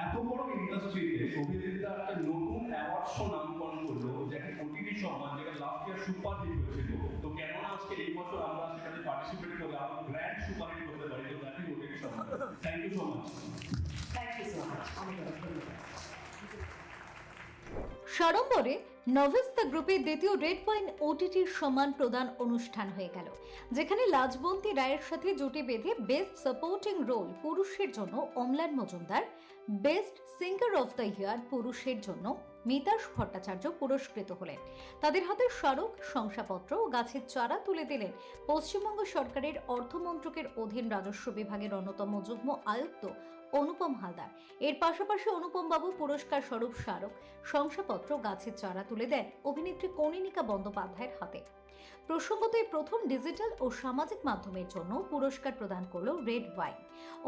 এত বড় ইন্ডাস্ট্রিতে অভিনেতা একটা নতুন অ্যাওয়ার্ড শো নামকরণ করল যে একটা ওটিটি সম্মান যেটা লাস্ট ইয়ার সুপার হিট হয়েছিল। তো কেন আজকে এই বছর আমরা সেখানে পার্টিসিপেট করে আরও গ্র্যান্ড সুপার হিট করতে পারি তো that is O T T সম্মান। Thank you so much thank you so much সাড়ম্বরে নভেস্তা গ্রুপের দ্বিতীয় রেড ওয়াইন ওটিটির সম্মান প্রদান অনুষ্ঠান হয়ে গেল যেখানে লাজবন্তী রায়ের সাথে জুটি বেঁধে বেস্ট সাপোর্টিং রোল পুরুষের জন্য Amlan Majumdar best singer of the year পুরুষের জন্য মিতাশ ভট্টাচার্য পুরস্কৃত হলেন। তাদের হাতে স্মারক, শংসাপত্র ও গাছের চারা তুলে দিলেন পশ্চিমবঙ্গ সরকারের অর্থমন্ত্রকের অধীন রাজস্ব বিভাগের অন্যতম যুগ্ম আয়ুক্ত অনুপম হালদার। এর পাশাপাশি অনুপম বাবু পুরস্কার স্বরূপ স্মারক, শংসাপত্র গাছের চারা তুলে দেন অভিনেত্রী কনিনিকা বন্দ্যোপাধ্যায়ের হাতে। প্রসঙ্গত এই প্রথম ডিজিটাল ও সামাজিক মাধ্যমের জন্য পুরস্কার প্রদান করল রেড ওয়াইন।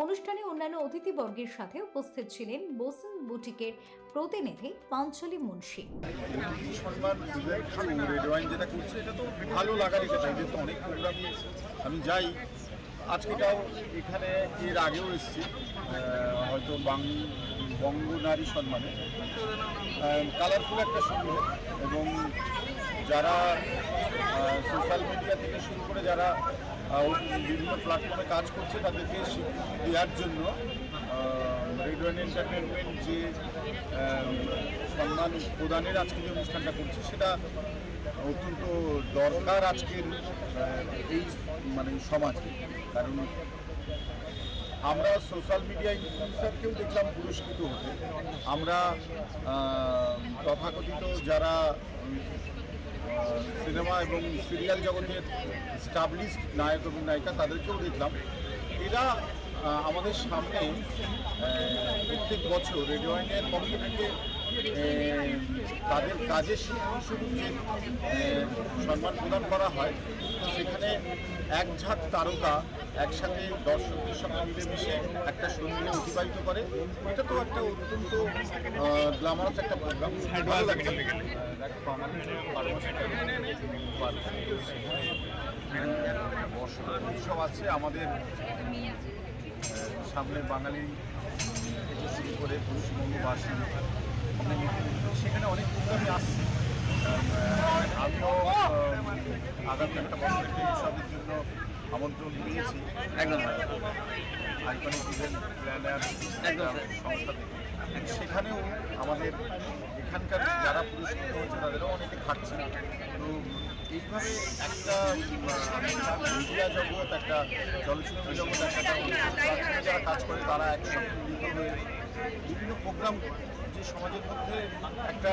অনুষ্ঠানে অন্যান্য অতিথিবর্গের সাথে উপস্থিত ছিলেন বোসেন বুটিকের প্রতিনিধি পাঞ্চলি মুন্সি। আমি যাই, আজকেটাও এখানে এর আগেও এসেছি হয়তো বঙ্গ নারী সম্মানে। কালারফুল একটা সুন্দর এবং যারা সোশ্যাল মিডিয়া থেকে শুরু করে যারা বিভিন্ন প্ল্যাটফর্মে কাজ করছে, তাদেরকে দেওয়ার জন্য রেড ওয়ান এন্টারটেনমেন্ট যে সম্মান প্রদানের আজকে যে অনুষ্ঠানটা করছে, সেটা অত্যন্ত দরকার আজকের এই মানে সমাজে। কারণ আমরা সোশ্যাল মিডিয়া ইনফ্লুয়েন্সারকেও দেখলাম পুরস্কৃত হতে। আমরা তথাকথিত যারা সিনেমা এবং সিরিয়াল জগতের স্টাবলিশড নায়ক এবং নায়িকা তাদেরকেও দেখলাম। এরা আমাদের সামনে প্রত্যেক বছর রেডিও আইনের পক্ষ থেকে তাদের কাজের স্বরূপ যে সম্মান প্রদান করা হয় সেখানে এক ঝাঁক তারকা একসাথে দর্শকদের সঙ্গে মিলেমিশে একটা সঙ্গীতে অতিবাহিত করে। এটা তো একটা অত্যন্ত গ্ল্যামারাস একটা প্রোগ্রাম ভালো আহ, দেখো আমাদের কর্মসূচি বর্ষণ উৎসব আছে আমাদের সামনে বাঙালি থেকে শুরু করে পশ্চিমবঙ্গবাসী সেখানে অনেক প্রোগ্রামই আসছে। আমিও আগামী একটা বছর একটা উৎসবের জন্য আমন্ত্রণ দিয়েছি একদম। আইকনিক ইভেন্ট সেখানেও আমাদের এখানকার যারা পুরস্কৃত হয়েছে তাদেরও অনেকে থাকছে তো এইভাবে একটা মিডিয়া জগৎ, একটা চলচ্চিত্র জগৎ, একটা যারা কাজ করে, তারা একসঙ্গে হয়ে বিভিন্ন প্রোগ্রাম যে সমাজের মধ্যে একটা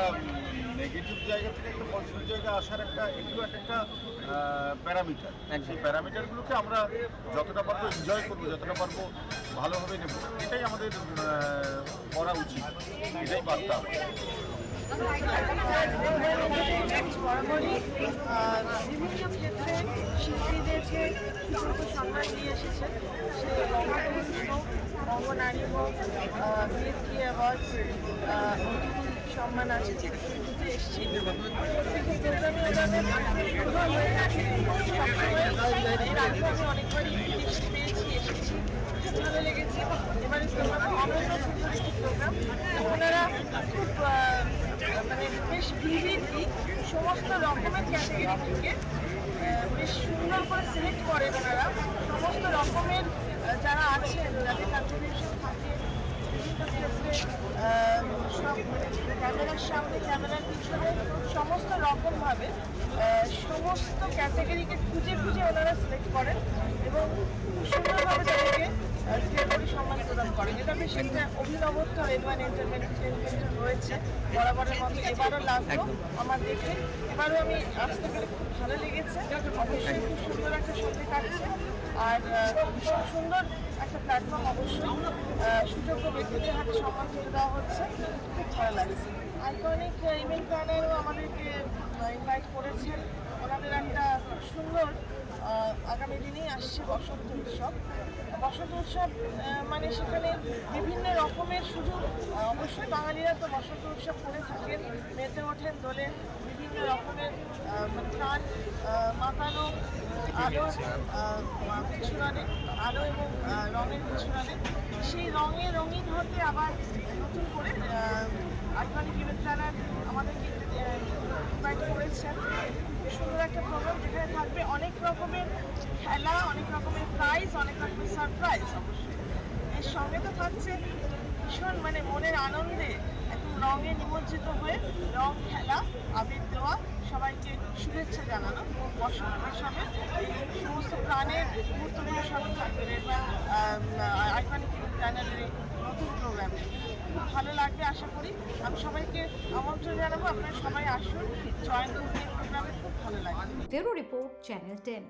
নেগেটিভ জায়গা থেকে একটা পজিটিভ জায়গা আসার একটা এগুলো এক একটা প্যারামিটার সেই প্যারামিটারগুলোকে আমরা যতটা পারব এনজয় করব যতটা পারব ভালোভাবে নেব। এটাই আমাদের করা উচিত। এটাই বার্তা বিভিন্ন ক্ষেত্রে শিল্পীদেরকে কিছু সম্মান দিয়ে এসেছে হোক বঙ্গ নারী হোক বিএসটি অ্যাওয়ার্ডস সম্মান আছে যেগুলোতে এসেছি অনেকবারই পেয়েছি এসেছি ভালো লেগেছে এবারে ওনারা খুব মানে বেশ ভিভিডলি সমস্ত রকমের ক্যাটাগরি থেকে বেশ সুন্দর করে সিলেক্ট করে ওনারা। সমস্ত রকমের যারা আছেন যাদের কন্ট্রিবিউশন থাকে বিভিন্ন ক্ষেত্রে সব ক্যামেরার সামনে ক্যামেরার পিছনে সমস্ত রকমভাবে সমস্ত ক্যাটাগরিকে খুঁজে খুঁজে ওনারা সিলেক্ট করেন এবং খুব সুন্দরভাবে তাদেরকে সম্মান প্রদান করেন। এটা বেশ একটা অভিনবত্ব রেলওয়ান এন্টারটেনমেন্ট রয়েছে বরাবরের মতো। এবারও লাগল আমার দেখে। এবারও আমি আসতে পেরে খুব ভালো লেগেছে। অবশ্যই খুব সুন্দর একটা সময় কাটছে আর সুন্দর একটা প্ল্যাটফর্ম অবশ্যই সুযোগ্য ব্যক্তিদের হাতে সম্মান তুলে দেওয়া হচ্ছে। খুব ভালো লাগছে। আইকনিক ইভেন্ট প্ল্যানারও আমাদেরকে ইনভাইট করেছেন। ওনাদের একটা সুন্দর আগামী দিনেই আসছে বসন্ত উৎসব। বসন্ত উৎসব মানে সেখানে বিভিন্ন রকমের শুধু অবশ্যই বাঙালিরা তো বসন্ত উৎসব করে থাকেন, মেতে ওঠেন দোলে। রকমের আহ, প্রাণ আহ, মাতানো আলো এবং রঙের পিছুরানে সেই রঙে রঙিন হতে আবার ইভেন্ট প্ল্যানার আমাদেরকে ইনভাইট করেছেন। সুন্দর একটা প্রোগ্রাম যেখানে থাকবে অনেক রকমের খেলা অনেক রকমের প্রাইজ অনেক রকমের সারপ্রাইজ অবশ্যই। সঙ্গে তো থাকছে ভীষণ মানে মনের আনন্দে একদম রঙে নিমজ্জিত হয়ে রং, খেলা আবির দেওয়া সবাইকে শুভেচ্ছা জানানো বসন্ত উৎসবে সমস্ত প্রাণের মুহূর্তগুলো সঙ্গে থাকবে। আইকনিক এই নতুন প্রোগ্রামে খুব ভালো লাগবে আশা করি। আমি সবাইকে আমন্ত্রণ জানাব। আপনারা সবাই আসুন জয়েন Vero Report Channel 10.